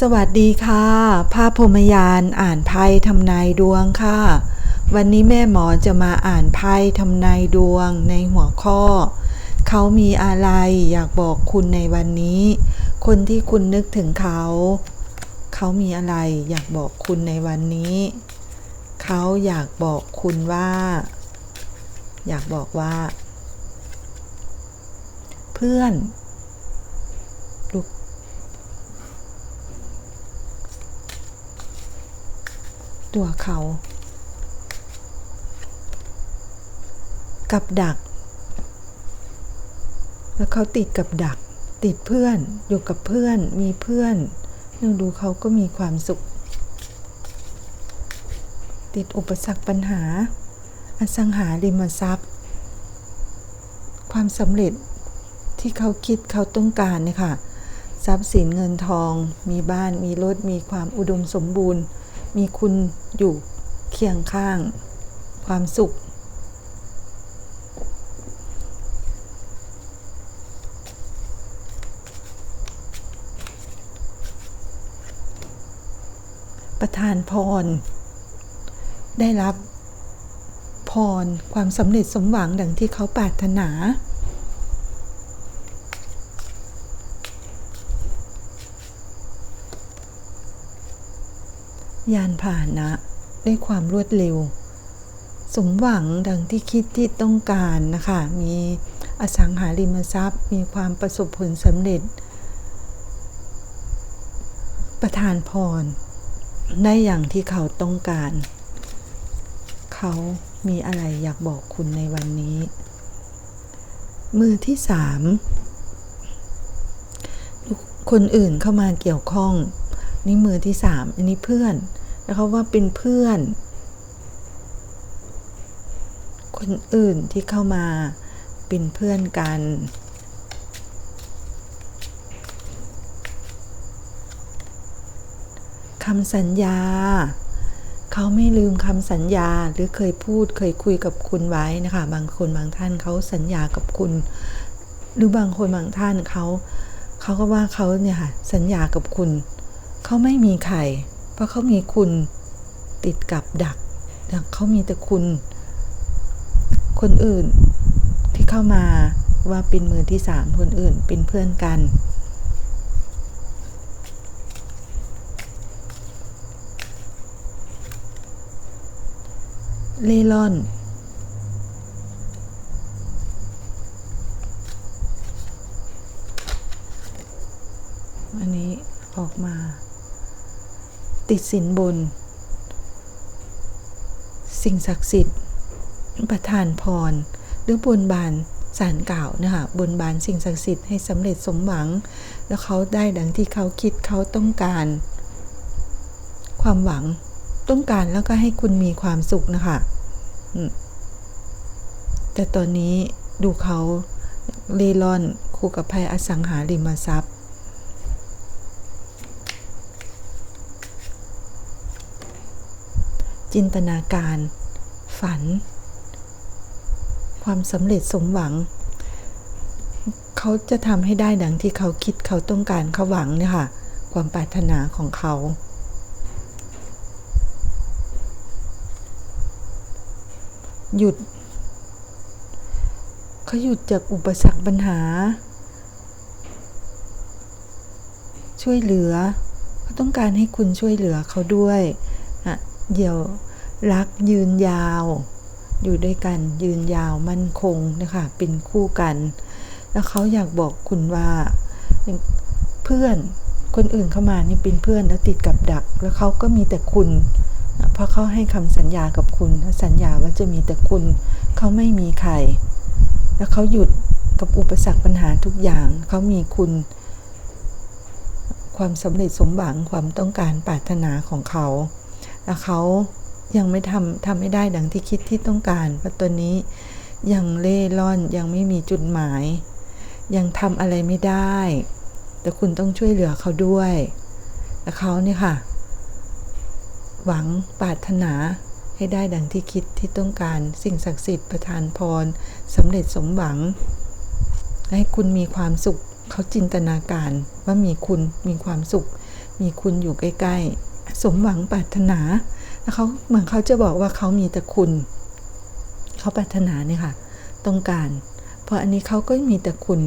สวัสดีค่ะ ภาพพรมยานอ่านไพ่ทำนายดวงค่ะ วันนี้แม่หมอจะมาอ่านไพ่ทำนายดวงในหัวข้อ เขามีอะไรอยากบอกคุณในวันนี้ คนที่คุณนึกถึงเขา เขามีอะไรอยากบอกคุณในวันนี้ เขาอยากบอกคุณว่า อยากบอกว่า เพื่อน ตัวเขา กับดัก แล้วเขาติดกับดัก ติดเพื่อน อยู่กับเพื่อน มีเพื่อนยังดูเขาก็มีความสุข ติดอุปสรรคปัญหา อสังหาริมทรัพย์ ความสำเร็จที่เขาคิดเขาต้องการเนี่ยค่ะทรัพย์สินเงินทอง มีบ้านมีรถมีความอุดมสมบูรณ์ มีคุณอยู่เคียงข้าง ความสุข ประทานพร ได้รับพรความสำเร็จสมหวังดังที่เขาปรารถนา ยานพาหนะด้วยความรวดเร็ว สมหวังดังที่คิดที่ต้องการนะคะ มีอสังหาริมทรัพย์ มีความประสบผลสำเร็จ ประทานพร ได้อย่างที่เขาต้องการ เขามีอะไรอยากบอกคุณในวันนี้ มือที่สามคนอื่นเข้ามาเกี่ยวข้อง นี่มือที่สามอันนี้เพื่อน แล้วเขาว่าเป็นเพื่อน คนอื่นที่เข้ามาเป็นเพื่อนกันคำสัญญา เขาไม่ลืมคำสัญญาหรือเคยพูดเคยคุยกับคุณไว้นะคะ บางคนบางท่านเขาสัญญากับคุณ หรือบางคนบางท่านเขาเขาก็ว่าเขาเนี่ยค่ะสัญญากับคุณ เขาไม่มีใคร เพราะเขามีคุณติดกับดักดักเขามีแต่คุณ คนอื่นที่เข้ามาว่าเป็นมือที่สามคนอื่นเป็นเพื่อนกัน เล่ร่อนอันนี้ออกมา ติดสินบน สิ่งศักดิ์สิทธิ์ ประทานพร หรือบนบานสารเก่านะคะบนบานสิ่งศักดิ์สิทธิ์ให้สำเร็จสมหวัง แล้วเขาได้ดังที่เขาคิดเขาต้องการ ความหวังต้องการแล้วก็ให้คุณมีความสุขนะคะแต่ตอนนี้ดูเขาเล่ร่อนคู่กับภัยอสังหาริมทรัพย์ จินตนาการ ฝัน ความสำเร็จสมหวัง เขาจะทำให้ได้ดังที่เขาคิดเขาต้องการเขาหวังเนี่ยค่ะ ความปรารถนาของเขาหยุดเขาหยุดจากอุปสรรคปัญหา ช่วยเหลือเขาต้องการให้คุณช่วยเหลือเขาด้วย เดี๋ยวรักยืนยาว อยู่ด้วยกันยืนยาวมั่นคงนะคะเป็นคู่กัน แล้วเขาอยากบอกคุณว่าเพื่อนคนอื่นเข้ามานี่เป็นเพื่อนแล้วติดกับดัก แล้วเขาก็มีแต่คุณเพราะเขาให้คำสัญญากับคุณ สัญญาว่าจะมีแต่คุณ เขาไม่มีใคร แล้วเขาหยุดกับอุปสรรคปัญหาทุกอย่าง เขามีคุณ ความสำเร็จสมหวังความต้องการปรารถนาของเขา แล้วเขายังไม่ทำทำไม่ได้ดังที่คิดที่ต้องการเพราะตัวนี้ยังเล่ร่อนยังไม่มีจุดหมาย ยังทำอะไรไม่ได้ แต่คุณต้องช่วยเหลือเขาด้วยและเขาเนี่ยค่ะ หวังปรารถนาให้ได้ดังที่คิดที่ต้องการสิ่งศักดิ์สิทธิ์ประทานพรสำเร็จสมหวัง ให้คุณมีความสุขเขาจินตนาการว่ามีคุณมีความสุข มีคุณอยู่ใกล้ ๆ สมหวังปรารถนาแล้วเขาเหมือนเขาจะบอกว่าเขามีแต่คุณ เขาปรารถนาเนี่ยค่ะ ต้องการ เพราะอันนี้เขาก็มีแต่คุณ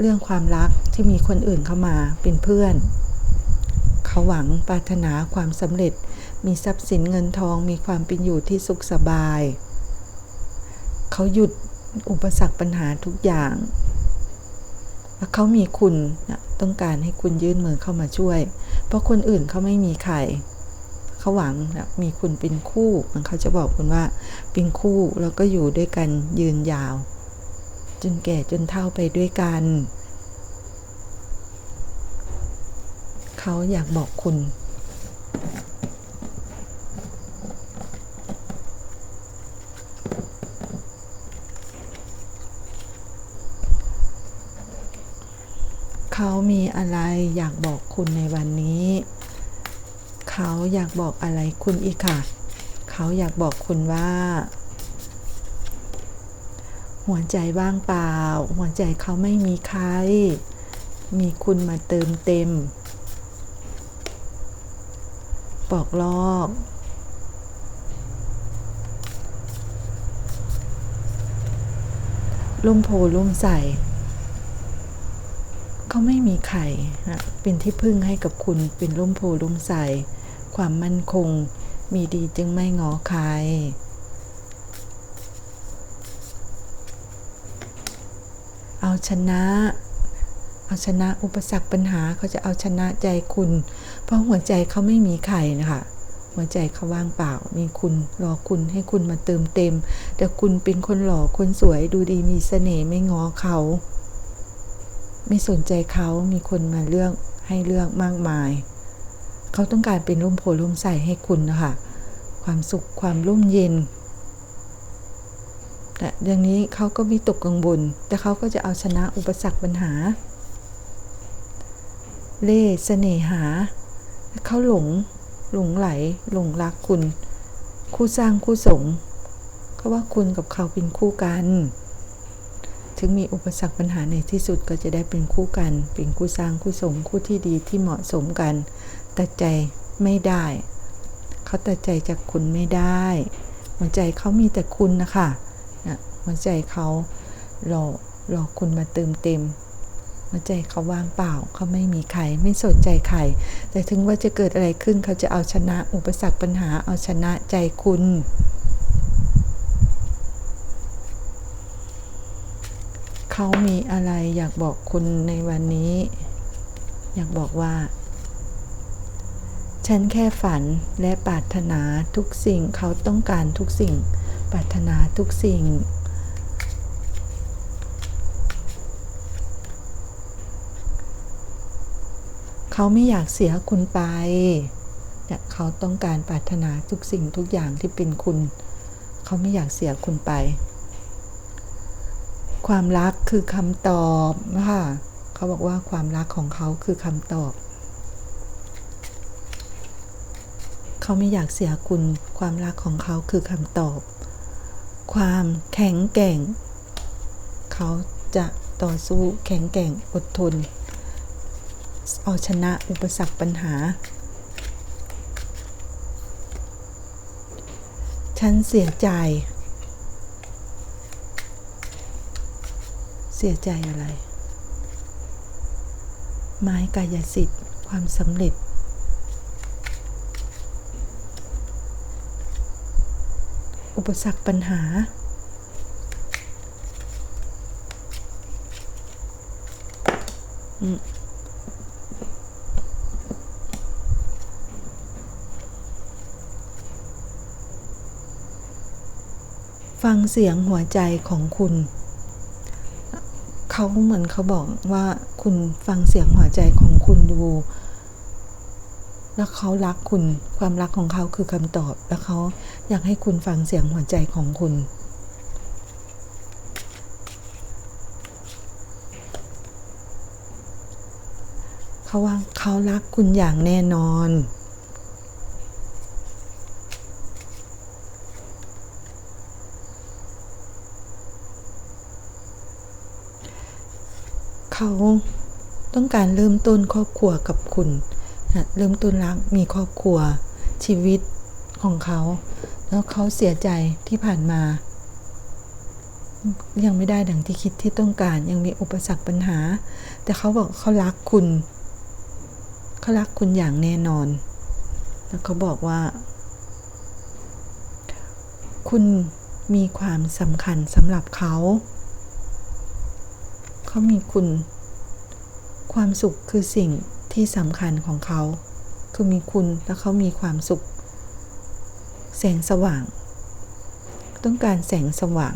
เรื่องความรักที่มีคนอื่นเข้ามาเป็นเพื่อน เขาหวังปรารถนาความสำเร็จ มีทรัพย์สินเงินทอง มีความเป็นอยู่ที่สุขสบาย เขาหยุดอุปสรรคปัญหาทุกอย่าง แล้วเขามีคุณต้องการให้คุณยื่นมือเข้ามาช่วย เพราะคนอื่นเขาไม่มีใครเขาหวังนะมีคุณเป็นคู่มันเขาจะบอกคุณว่าเป็นคู่แล้วก็อยู่ด้วยกันยืนยาว จนแก่จนเฒ่าไปด้วยกันเขาอยากบอกคุณ เขามี อะไรอยากบอกคุณในวันนี้ เขาอยากบอกอะไรคุณอีกค่ะ เขาอยากบอกคุณว่า หัวใจว่างเปล่า หัวใจเขาไม่มีใคร มีคุณมาเติมเต็ม ปอกลอกลุ่มโพลุ่มใส่ เขาไม่มีใครนะเป็นที่พึ่งให้กับคุณเป็นร่มโพล่มใสความมั่นคงมีดีจึงไม่งอใครเอาชนะ เอาชนะอุปสรรคปัญหาเขาจะเอาชนะใจคุณ เพราะหัวใจเขาไม่มีใครนะคะหัวใจเขาว่างเปล่า มีคุณรอคุณให้คุณมาเติมเต็ม แต่คุณเป็นคนหล่อคนสวยดูดีมีเสน่ห์ไม่งอเขา ไม่สนใจเขามีคนมาเลือกให้เลือกมากมาย เขาต้องการเป็นร่มโพล่มใสให้คุณนะคะความสุขความร่มเย็น แต่อย่างนี้เขาก็วิตกกังวลแต่เขาก็จะเอาชนะอุปสรรคปัญหา เล่เสน่หา เขาหลง หลงไหล หลงรักคุณ คู่สร้างคู่สมเขาว่าคุณกับเขาเป็นคู่กัน ถึงมีอุปสรรคปัญหาในที่สุดก็จะได้เป็นคู่กัน เป็นคู่สร้างคู่สมคู่ที่ดีที่เหมาะสมกัน ตัดใจไม่ได้ เขาตัดใจจากคุณไม่ได้ หัวใจเขามีแต่คุณนะคะนะหัวใจเขารอรอคุณมาเติมเต็ม หัวใจเขาว่างเปล่าเขาไม่มีใครไม่สนใจใคร แต่ถึงว่าจะเกิดอะไรขึ้นเขาจะเอาชนะอุปสรรคปัญหาเอาชนะใจคุณ เขามีอะไรอยากบอกคุณในวันนี้ อยากบอกว่า ฉันแค่ฝันและปรารถนาทุกสิ่งเขาต้องการทุกสิ่ง ปรารถนาทุกสิ่ง เขาไม่อยากเสียคุณไปเนี่ยเขาต้องการปรารถนาทุกสิ่งทุกอย่างที่เป็นคุณ เขาไม่อยากเสียคุณไป ความรักคือคำตอบค่ะเขาบอกว่าความรักของเขาคือคำตอบ เขาไม่อยากเสียคุณ ความรักของเขาคือคำตอบ ความแข็งแกร่ง เขาจะต่อสู้แข็งแกร่งอดทน เอาชนะอุปสรรคปัญหา ฉันเสียใจ เสียใจอะไร ไม้กายสิทธิ์ความสำเร็จ อุปสรรคปัญหา อืมฟังเสียงหัวใจของคุณ เขาเหมือนเขาบอกว่าคุณฟังเสียงหัวใจของคุณดู แล้วเขารักคุณความรักของเขาคือคำตอบ แล้วเขาอยากให้คุณฟังเสียงหัวใจของคุณเขาว่าเขารักคุณอย่างแน่นอน เขาต้องการเริ่มต้นครอบครัวกับคุณนะเริ่มต้นรักมีครอบครัวชีวิตของเขา แล้วเขาเสียใจที่ผ่านมา ยังไม่ได้ดังที่คิดที่ต้องการยังมีอุปสรรคปัญหา แต่เขาบอกเขารักคุณเขารักคุณอย่างแน่นอน แล้วเขาบอกว่า คุณมีความสำคัญสำหรับเขา เขามีคุณ ความสุขคือสิ่งที่สำคัญของเขา คือมีคุณแล้วเขามีความสุข แสงสว่าง ต้องการแสงสว่าง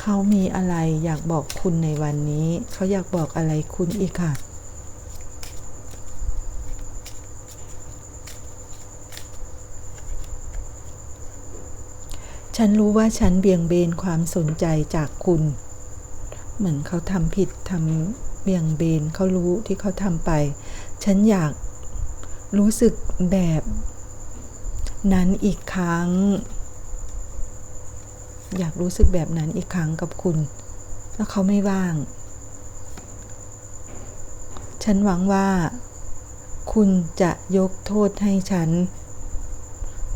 เขามีอะไรอยากบอกคุณในวันนี้ เขาอยากบอกอะไรคุณอีกค่ะ ฉันรู้ว่าฉันเบี่ยงเบนความสนใจจากคุณ เหมือนเขาทำผิดทำเบี่ยงเบนเขารู้ที่เขาทำไป ฉันอยากรู้สึกแบบนั้นอีกครั้ง อยากรู้สึกแบบนั้นอีกครั้งกับคุณ แล้วเขาไม่ว่าง ฉันหวังว่า คุณจะยกโทษให้ฉัน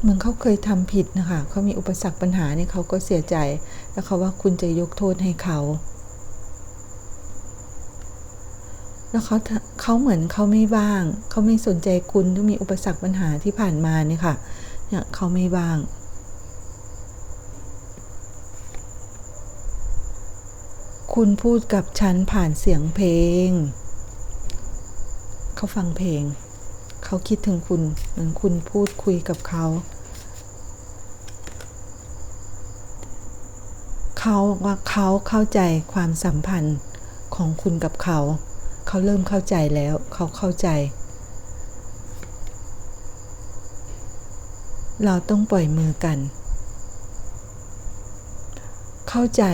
เหมือนเขาเคยทำผิดนะคะเขามีอุปสรรคปัญหาเนี่ยเขาก็เสียใจ แล้วเขาว่าคุณจะยกโทษให้เขา แล้วเขาเขาเหมือนเขาไม่ว่าง เขาไม่สนใจคุณที่มีอุปสรรคปัญหาที่ผ่านมาเนี่ยค่ะเนี่ยเขาไม่ว่างคุณพูดกับฉันผ่านเสียงเพลง เขาฟังเพลง เขาคิดถึงคุณ เหมือนคุณพูดคุยกับเขา เขาว่าเขาเข้าใจความสัมพันธ์ของคุณกับเขา เขาเริ่มเข้าใจแล้ว เขาเข้าใจ เราต้องปล่อยมือกัน เข้าใจ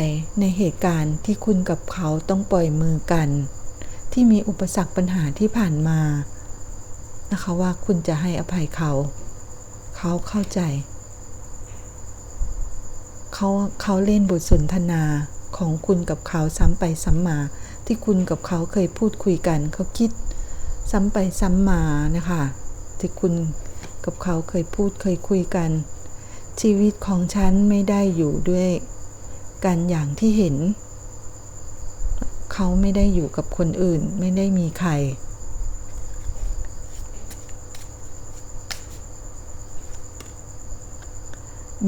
ในเหตุการณ์ที่คุณกับเขาต้องปล่อยมือกัน ที่มีอุปสรรคปัญหาที่ผ่านมา นะคะว่าคุณจะให้อภัยเขา เขาเข้าใจ เขาเขาเล่นบทสนทนาของคุณกับเขาซ้ำไปซ้ำมา ที่คุณกับเขาเคยพูดคุยกัน เขาคิดซ้ำไปซ้ำมานะคะที่คุณกับเขาเคยพูดเคยคุยกัน ชีวิตของฉันไม่ได้อยู่ด้วยกันอย่างที่เห็น เขาไม่ได้อยู่กับคนอื่น ไม่ได้มีใคร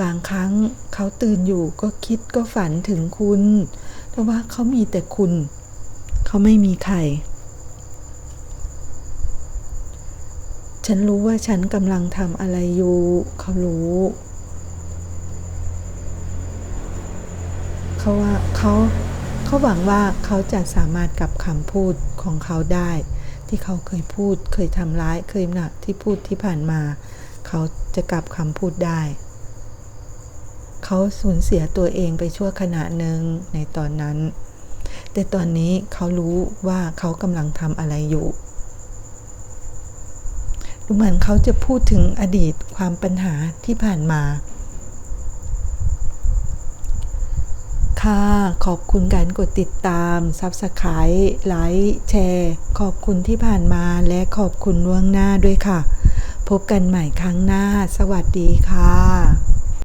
บางครั้งเขาตื่นอยู่ก็คิดก็ฝันถึงคุณ แต่ว่าเขามีแต่คุณ เขาไม่มีใคร ฉันรู้ว่าฉันกำลังทำอะไรอยู่ เขารู้ เขาว่าเขาเขาหวังว่าเขาจะสามารถกลับคำพูดของเขาได้ ที่เขาเคยพูดเคยทำร้ายเคยหนักที่พูดที่ผ่านมา เขาจะกลับคำพูดได้ เขาสูญเสียตัวเองไปชั่วขณะหนึ่งในตอนนั้น แต่ตอนนี้เขารู้ว่าเขากำลังทำอะไรอยู่ ดูเหมือนเขาจะพูดถึงอดีตความปัญหาที่ผ่านมาค่ะ ขอบคุณการกดติดตาม Subscribe ไลค์แชร์ ขอบคุณที่ผ่านมาและขอบคุณล่วงหน้าด้วยค่ะ พบกันใหม่ครั้งหน้า สวัสดีค่ะ